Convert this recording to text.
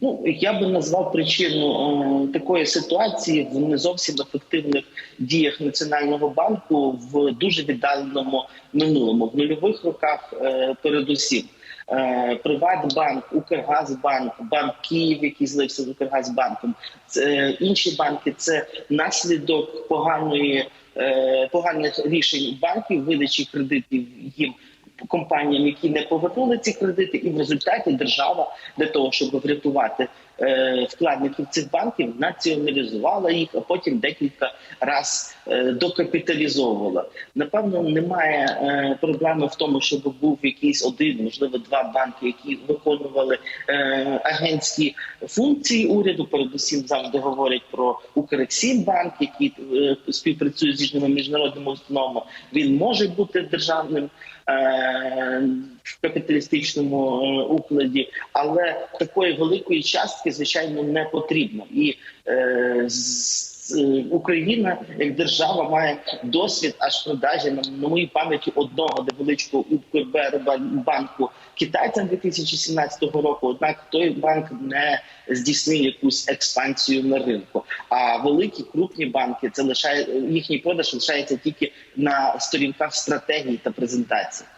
Ну я би назвав причину е, такої ситуації в не зовсім ефективних діях національного банку в дуже віддаленому минулому в нульових роках. Е, передусім. Е, Приватбанк, Укргазбанк, Банк Київ, який злився з Укргазбанком, це е, інші банки. Це наслідок поганої е, поганих рішень банків видачі кредитів їм компаніям, які не повернули ці кредити, і в результаті держава для того, щоб врятувати е, вкладників цих банків, націоналізувала їх, а потім декілька раз е, докапіталізовувала. Напевно, немає е, проблеми в тому, щоб був якийсь один, можливо, два банки, які виконували е, агентські функції уряду. Передусім завжди говорять про Укрексімбанк, який е, співпрацює з різними міжнародними установами. Він може бути державним. е, В капіталістичному е, укладі, але такої великої частки, звичайно, не потрібно. І е, Україна як держава має досвід аж продажі на, моїй пам'яті одного невеличкого Укрбанку китайцям 2017 року. Однак той банк не здійснив якусь експансію на ринку. А великі крупні банки це лишає їхній продаж лишається тільки на сторінках стратегії та презентації.